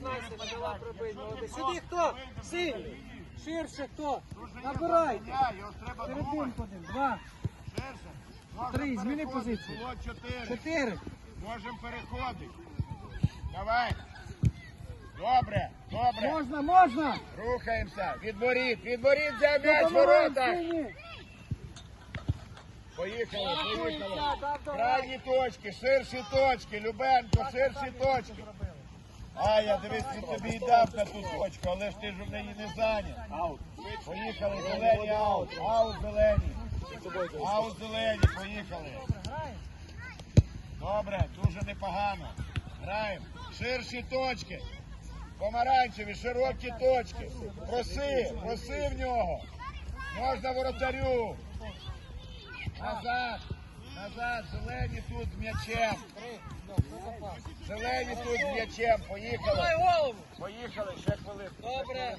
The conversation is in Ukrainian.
пробий, молодець. Сюди хто? Сильний. Ширше хто? Набирайте. Серединку один. Два. Ширше. Три, зміни позицію. Чотири. Можемо переходити. Давай. Добре, добре. Можна, можна. Рухаємося. Відворіт, відворіт, взяв м'яч ворота. Поїхали, поїхали. Крайні точки, ширші точки, Любенко, ширші точки. А, я дивись, він тобі і дав на ту точку, але ж ти ж в неї не зайнят. Аут. Поїхали, зелені, аут, аут зелені. Аут зелені, поїхали. Добре, дуже непогано. Граємо. Ширші точки. Помаранчеві, широкі точки. Проси, проси в нього. Можна воротарю. Назад, назад, зелені тут з м'ячем. Зелені тут з м'ячем. Поїхали. Поїхали, ще хвилин. Добре.